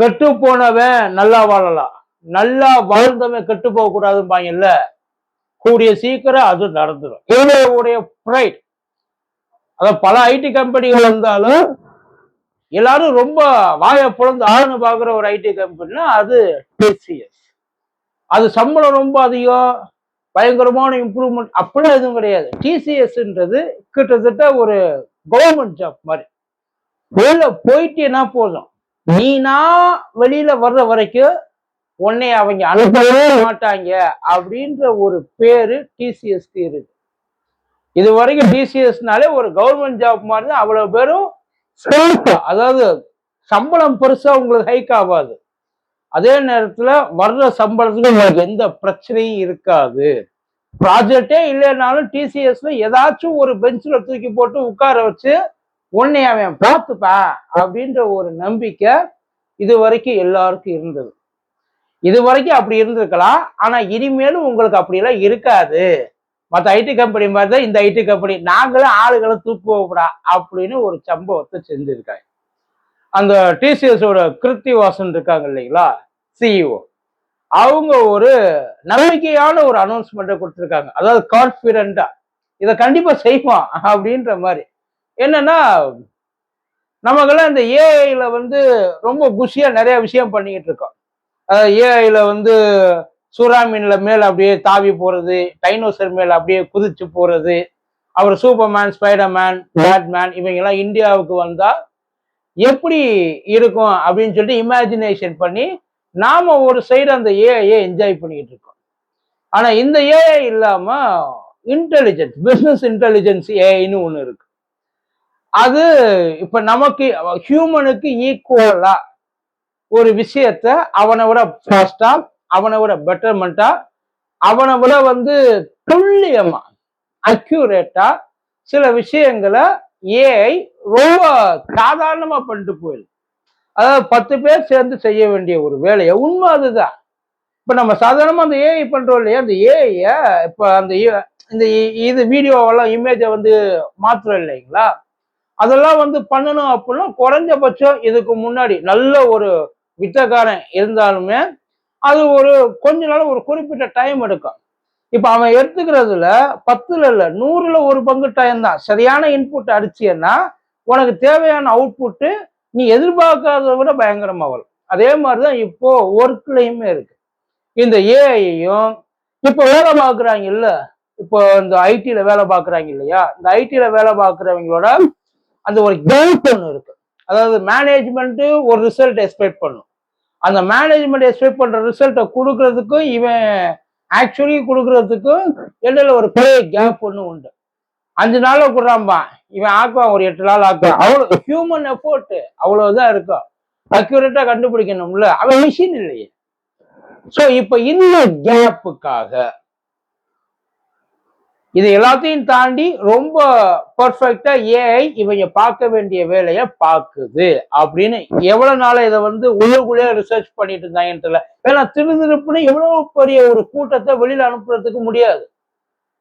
கெட்டு போனவன் நல்லா வாழலாம். நல்லா வாழ்ந்தவன் கெட்டு போக கூடாதும்பாங்கல்ல கூடிய சீக்கிரம் அது நடந்துடும் இவங்களுடைய ப்ரைட் அதாவது பல ஐடி கம்பெனிகள் இருந்தாலும் எல்லாரும் ரொம்ப வாயை புலந்து ஆளுன்னு பார்க்குற ஒரு ஐடி கம்பெனினா அது டிசிஎஸ் அது சம்பளம் ரொம்ப அதிகம் பயங்கரமான இம்ப்ரூவ்மெண்ட் அப்படிலாம் எதுவும் கிடையாது. டிசிஎஸ்ன்றது கிட்டத்தட்ட ஒரு கவர்மெண்ட் ஜாப் மாதிரி. வெளில போயிட்டேன்னா போதும். நீனா வெளியில வர்ற வரைக்கும் உன்னை அவங்க அனுப்பவே மாட்டாங்க அப்படின்ற ஒரு பேரு டிசிஎஸ்க்கு இருக்கு. இது வரைக்கும் டிசிஎஸ்னாலே ஒரு கவர்மெண்ட் ஜாப் மாதிரி தான் அவ்வளவு பேரும் அதாவது சம்பளம் பெருசா உங்களுக்கு ஹைக் ஆகாது. அதே நேரத்துல வர்ற சம்பளத்துக்கு உங்களுக்கு எந்த பிரச்சனையும் இருக்காது. ப்ராஜெக்டே இல்லைனாலும் டிசிஎஸ்ல ஏதாச்சும் ஒரு பெஞ்சில் தூக்கி போட்டு உட்கார வச்சு உன்னை அவன் பார்த்துப்பா அப்படின்ற ஒரு நம்பிக்கை இது வரைக்கும் எல்லாருக்கும் இருந்தது. இது வரைக்கும் அப்படி இருந்திருக்கலாம். ஆனா இனிமேலும் உங்களுக்கு அப்படியெல்லாம் இருக்காது. மற்ற ஐடி கம்பெனி மாதிரி தான் இந்த ஐடி கம்பெனி நாங்களும் ஆளுகளை தூக்குவோம்டா அப்படின்னு ஒரு சம்பவத்தை செஞ்சிருக்காங்க. அந்த டிசிஎஸோட கிருத்தி வாசன் இருக்காங்க இல்லைங்களா? சிஇஓ அவங்க ஒரு நம்பிக்கையான ஒரு அனௌன்ஸ்மெண்ட்டை கொடுத்துருக்காங்க. அதாவது கான்ஃபிடண்டா இதை கண்டிப்பா செய்வான் அப்படின்ற மாதிரி. என்னன்னா நமக்கெல்லாம் இந்த ஏஐல வந்து ரொம்ப குஷியா நிறைய விஷயம் பண்ணிக்கிட்டு இருக்கோம். ஏஐல வந்து சூறாமீன்ல மேல அப்படியே தாவி போறது டைனோசர் மேல அப்படியே குதிச்சு போறது அவர் சூப்பர்மேன் ஸ்பைடர்மேன் பேட்மேன் இவங்க எல்லாம் இந்தியாவுக்கு வந்தா எப்படி இருக்கும் அப்படின்னு சொல்லிட்டு இமேஜினேஷன் பண்ணி நாம ஒரு சைடு அந்த ஏஐயை என்ஜாய் பண்ணிட்டு இருக்கோம். ஆனா இந்த ஏஐ இல்லாம இன்டெலிஜென்ஸ் பிசினஸ் இன்டெலிஜென்ஸ் ஏஐன்னு ஒண்ணு இருக்கு. அது இப்ப நமக்கு ஹியூமனுக்கு ஈக்குவலா ஒரு விஷயத்த அவனை விட ஃபாஸ்டா அவனை விட பெட்டர்மெண்டா அவனை விட வந்து துல்லியமா அக்யூரேட்டா சில விஷயங்களை ஏஐ ரொம்ப சாதாரணமா பண்ணிட்டு போயிடுது. அதாவது பத்து பேர் சேர்ந்து செய்ய வேண்டிய ஒரு வேலையை உண்மை அதுதான். இப்ப நம்ம சாதாரணமா அந்த ஏஐ பண்றோம் இல்லையா? அந்த ஏஐய இப்ப அந்த இந்த இது வீடியோவெல்லாம் இமேஜை வந்து மாத்துறோம் இல்லைங்களா? அதெல்லாம் வந்து பண்ணணும் அப்படின்னா குறைஞ்சபட்சம் இதுக்கு முன்னாடி நல்ல ஒரு வித்தக்காரன் இருந்தாலுமே அது ஒரு கொஞ்ச நாள் ஒரு குறிப்பிட்ட டைம் எடுக்கும். இப்போ அவன் எடுத்துக்கிறதுல பத்துல இல்லை நூறுல ஒரு பங்கு டைம் தான். சரியான இன்புட் அடிச்சியன்னா உனக்கு தேவையான அவுட்புட்டு நீ எதிர்பார்க்காததை விட பயங்கரமாக வரும். அதே மாதிரி தான் இப்போ ஒர்க்லையுமே இருக்கு. இந்த ஏஐயும் இப்போ வேலை பார்க்குறாங்க இல்லை? இப்போ இந்த ஐடியில் வேலை பார்க்குறாங்க இல்லையா? இந்த ஐடியில் வேலை பார்க்குறவங்களோட அந்த ஒரு கேப் ஒன்று இருக்கு. அதாவது மேனேஜ்மெண்ட்டு ஒரு ரிசல்ட் எக்ஸ்பெக்ட் பண்ணும். அந்த மேனேஜ்மெண்ட் எக்ஸ்பெக்ட் பண்ணுற ரிசல்ட்டை கொடுக்கறதுக்கும் இவன் ஆக்சுவலி கொடுக்கறதுக்கும் இடையில ஒரு பெரிய கேப் ஒன்று உண்டு. அஞ்சு நாளில் கொடுறாம்பா இவன் ஆக்குவான் ஒரு எட்டு நாள் ஆக்குவான். அவ்வளோ ஹியூமன் எஃபோர்ட் அவ்வளோதான் இருக்கும். அக்யூரேட்டாக கண்டுபிடிக்கணும்ல. அவன் மிஷின் இல்லையே. ஸோ இப்போ இந்த கேப்புக்காக இது எல்லாத்தையும் தாண்டி ரொம்ப பர்ஃபெக்டா ஏஐ இவங்க பார்க்க வேண்டிய வேலையை பார்க்குது அப்படின்னு எவ்வளவு நாளா இதை வந்து உள்ளுக்குள்ளே ரிசர்ச் பண்ணிட்டு இருந்தாங்கன்னு தெரியல. ஏன்னா திருதிருப்புன்னு எவ்வளவு பெரிய ஒரு கூட்டத்தை வெளியில அனுப்புறதுக்கு முடியாது.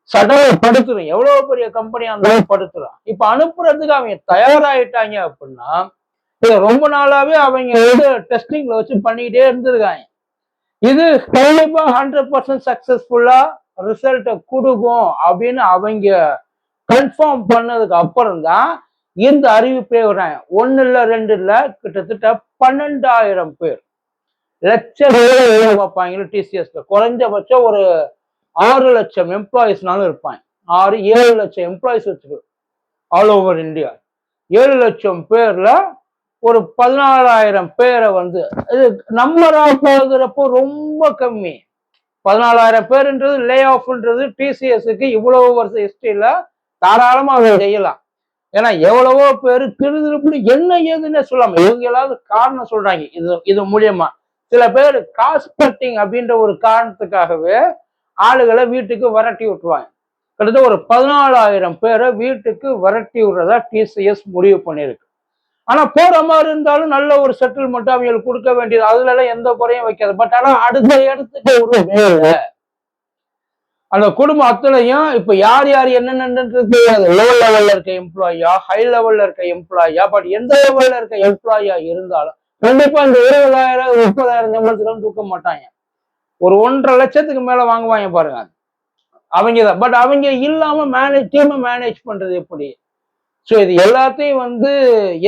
சடவை படுத்துரும் எவ்வளவு பெரிய கம்பெனியா இருந்தாலும் படுத்துரும் இப்ப அனுப்புறதுக்கு அவங்க தயாராயிட்டாங்க அப்படின்னா இதை ரொம்ப நாளாவே அவங்க வந்து டெஸ்டிங்ல வச்சு பண்ணிக்கிட்டே இருந்திருக்காங்க. இது கண்டிப்பா ஹண்ட்ரட் பர்சன்ட் சக்சஸ்ஃபுல்லா ரிசல்ட்டை கொடுக்கும் அப்படின்னு அவங்க கன்ஃபார்ம் பண்ணதுக்கு அப்புறம் தான் இந்த அறிவிப்பே வராங்க. ஒன்னு இல்லை ரெண்டு இல்லை கிட்டத்தட்ட பன்னெண்டாயிரம் பேர். லட்சம் பேர் வேலை பார்ப்பாங்க டிசிஎஸ்ல குறைஞ்சபட்சம் ஒரு ஆறு லட்சம் எம்ப்ளாயிஸ்னாலும் இருப்பாங்க. ஆறு ஏழு லட்சம் எம்ப்ளாயிஸ் வச்சிருக்கு ஆல் ஓவர் இந்தியா ஏழு லட்சம் பேர்ல ஒரு பதினாறாயிரம் பேரை வந்து இது நம்பர் பார்க்குறப்போ ரொம்ப கம்மி. பதினாலாயிரம் பேருன்றது லே ஆஃப்ன்றது டிசிஎஸ்க்கு இவ்வளவு வருஷம் ஹிஸ்டரியில் தாராளமா அதை செய்யலாம். ஏன்னா எவ்வளவோ பேர் திருதிருப்புன்னு என்ன ஏதுன்னு சொல்லாம இவங்க ஏதாவது காரணம் சொல்றாங்க. இது இது மூலியமா. சில பேர் காஸ்ட் கட்டிங் அப்படின்ற ஒரு காரணத்துக்காகவே ஆளுகளை வீட்டுக்கு விரட்டி விட்டுருவாங்க. கிட்டத்தட்ட ஒரு பதினாலாயிரம் பேரை வீட்டுக்கு விரட்டி விடுறதா டிசிஎஸ் முடிவு பண்ணியிருக்கு. ஆனா போற மாதிரி இருந்தாலும் நல்ல ஒரு செட்டில்மெண்ட் அவங்களுக்கு கொடுக்க வேண்டியது. அதுல எல்லாம் எந்த குறையும் வைக்காது. பட் ஆனா அடுத்த இடத்துக்கு ஒரு வேலை அந்த குடும்ப அத்தனையும் இப்ப யார் யார் என்னென்னன்றது தெரியாது. லோ லெவல்ல இருக்க எம்ப்ளாயா ஹை லெவல்ல இருக்க எம்ப்ளாயா பட் எந்த லெவல்ல இருக்க எம்ப்ளாயா இருந்தாலும் கண்டிப்பா இந்த இருபதாயிரம் முப்பதாயிரம் சம்பளத்துக்கு தூக்க மாட்டாங்க. ஒரு ஒன்றரை லட்சத்துக்கு மேல வாங்குவாங்க பாருங்க. அவங்க தான். பட் அவங்க இல்லாம மேனேஜ் டீமை மேனேஜ் பண்றது எப்படி? ஸோ இது எல்லாத்தையும் வந்து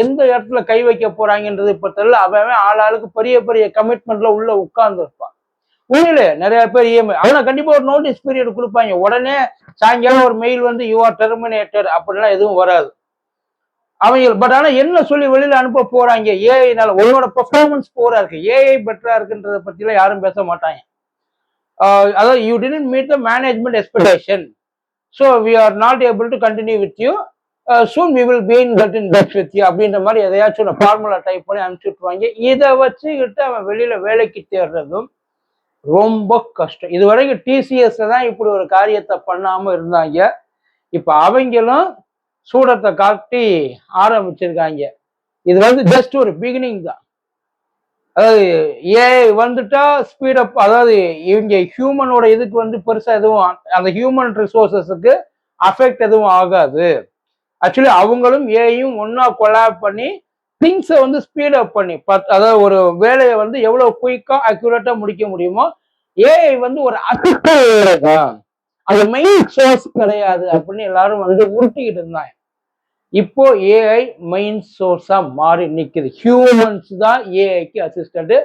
எந்த இடத்துல கை வைக்க போறாங்கன்றது இப்போ தெரியல. அவன் ஆளாளுக்கு ஆள் ஆளுக்கு பெரிய பெரிய கமிட்மெண்ட்ல உள்ள உட்கார்ந்து இருப்பான். உண்மையிலே நிறைய பேர் இஎம்ஐ ஆனா கண்டிப்பா ஒரு நோட்டீஸ் பீரியட் கொடுப்பாங்க. உடனே சாயங்காலம் ஒரு மெயில் வந்து யூ ஆர் டெர்மினேட்டட் அப்படிலாம் எதுவும் வராது. அவங்க பட் ஆனா என்ன சொல்லி வெளியில அனுப்ப போறாங்க? ஏஐனால உன்னோட பெர்ஃபார்மன்ஸ் போரா இருக்கு. ஏஐ பெட்டரா இருக்குன்றத பத்திலாம் யாரும் பேச மாட்டாங்க. அதாவது you didn't meet the management expectation so we are not able to continue with you soon we will been get in touch with you அப்படின்ற மாதிரி எதையாச்சும் ஒரு ஃபார்முலா டைப் பண்ணி அனுப்பிச்சு விட்டுருவாங்க. இதை வச்சுக்கிட்டு அவன் வெளியில வேலைக்கு தேடுறதும் ரொம்ப கஷ்டம். இது வரைக்கும் டிசிஎஸ்ல தான் இப்படி ஒரு காரியத்தை பண்ணாம இருந்தாங்க. இப்போ அவங்களும் சூடத்தை காட்டி ஆரம்பிச்சிருக்காங்க. இது வந்து ஜஸ்ட் ஒரு பிகினிங் தான். அதாவது ஏஐ வந்துட்டா ஸ்பீடப் அதாவது இவங்க ஹியூமனோட இதுக்கு வந்து பெருசாக எதுவும் அந்த ஹியூமன் ரிசோர்சஸுக்கு அஃபெக்ட் எதுவும் ஆகாது. ஆக்சுவலி அவங்களும் ஏயும் ஒன்னா கொலாப் பண்ணி திங்ஸை வந்து ஸ்பீட் அப் பண்ணி பத் அதாவது ஒரு வேலையை வந்து எவ்வளவு குயிக்காக அக்யூரேட்டாக முடிக்க முடியுமோ ஏஐ வந்து ஒரு அசிஸ்டன்ட் அது மெயின் சோர்ஸ் கிடையாது அப்படின்னு எல்லாரும் வந்து உருட்டிக்கிட்டு இருந்தாங்க. இப்போ ஏஐ மெயின் சோர்ஸா மாறி நிற்குது ஹியூமன்ஸ் தான் ஏஐக்கு அசிஸ்டன்ட்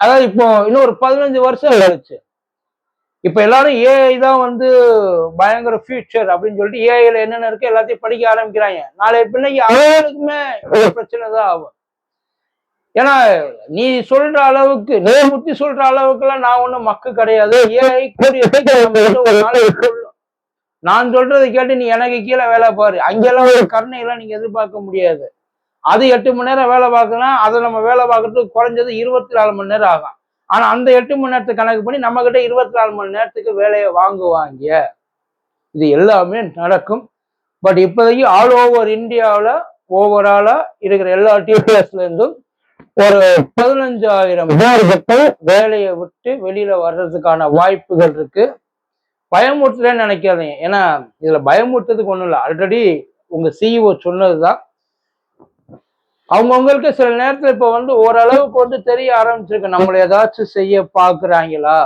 அதாவது இப்போ இன்னும் ஒரு பதினஞ்சு வருஷம் கழிச்சு இப்ப எல்லாரும் ஏஐ தான் வந்து பயங்கர ஃபியூச்சர் அப்படின்னு சொல்லிட்டு ஏஐல என்னென்ன இருக்கு எல்லாத்தையும் படிக்க ஆரம்பிக்கிறாங்க. நாளை பின்னைக்கு அவங்களுக்குமே ஒரு பிரச்சனை தான் ஆகும். ஏன்னா நீ சொல்ற அளவுக்கு நீ முத்தி சொல்ற அளவுக்குலாம் நான் ஒண்ணும் மக்கு கிடையாது. ஏஐ கூடிய ஒரு நாளைக்கு சொல்லும். நான் சொல்றதை கேட்டு நீ எனக்கு கீழே வேலை பாரு. அங்கெல்லாம் ஒரு கருணையெல்லாம் நீங்க எதிர்பார்க்க முடியாது. அது எட்டு மணி நேரம் வேலை பார்க்கலாம் அதை நம்ம வேலை பார்க்கறதுக்கு குறைஞ்சது இருபத்தி நாலு மணி நேரம் ஆகும். ஆனா அந்த எட்டு மணி நேரத்துக்கு கணக்கு பண்ணி நம்ம கிட்ட இருபத்தி நாலு மணி நேரத்துக்கு வேலையை வாங்குவாங்க. இது எல்லாமே நடக்கும். பட் இப்போதைக்கு ஆல் ஓவர் இந்தியாவில் ஓவராலா இருக்கிற எல்லா டிபிஎஸ்ல இருந்தும் ஒரு பதினஞ்சாயிரம் பேர்கள் வேலையை விட்டு வெளியில வர்றதுக்கான வாய்ப்புகள் இருக்கு. பயமுறுத்துறேன்னு நினைக்காதீங்க. ஏன்னா இதுல பயமுறுத்துறதுக்கு ஒண்ணும் இல்லை. ஆல்ரெடி உங்க சிஇஓ சொன்னதுதான். அவங்கவுங்களுக்கு சில நேரத்துல இப்ப வந்து ஓரளவுக்கு வந்து தெரிய ஆரம்பிச்சிருக்கு. நம்மளை ஏதாச்சும் செய்ய பாக்குறாங்களா?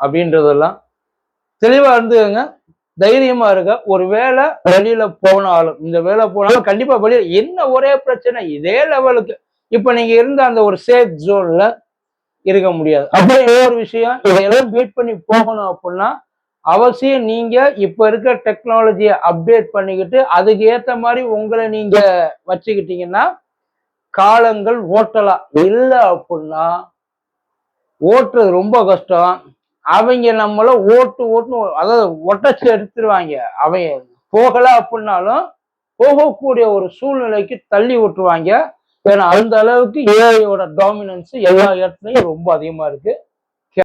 அப்படின்றதெல்லாம் தெளிவா இருந்துங்க தைரியமா இருக்க ஒரு வேலை வெளியில போனாலும் இந்த வேலை போனாலும் கண்டிப்பா வெளியில என்ன ஒரே பிரச்சனை இதே லெவலுக்கு இப்ப நீங்க இருந்த அந்த ஒரு சேஃப் ஜோன்ல இருக்க முடியாது. அப்புறம் இன்னொரு விஷயம் இதையெல்லாம் பீட் பண்ணி போகணும் அப்படின்னா அவசியம் நீங்க இப்ப இருக்க டெக்னாலஜியை அப்டேட் பண்ணிக்கிட்டு அதுக்கு ஏத்த மாதிரி உங்களை நீங்க வச்சுக்கிட்டீங்கன்னா காலங்கள் ஓட்டலாம் இல்லை அப்படின்னா ஓட்டுறது ரொம்ப கஷ்டம். அவங்க நம்மள ஓட்டு ஓட்டு அதாவது ஒட்டச்சு எடுத்துருவாங்க. அவங்க போகல அப்படின்னாலும் போகக்கூடிய ஒரு சூழ்நிலைக்கு தள்ளி விட்டுருவாங்க. ஏன்னா அந்த அளவுக்கு ஏஐயோட டாமினன்ஸ் எல்லா இடத்துலையும் ரொம்ப அதிகமா இருக்கு.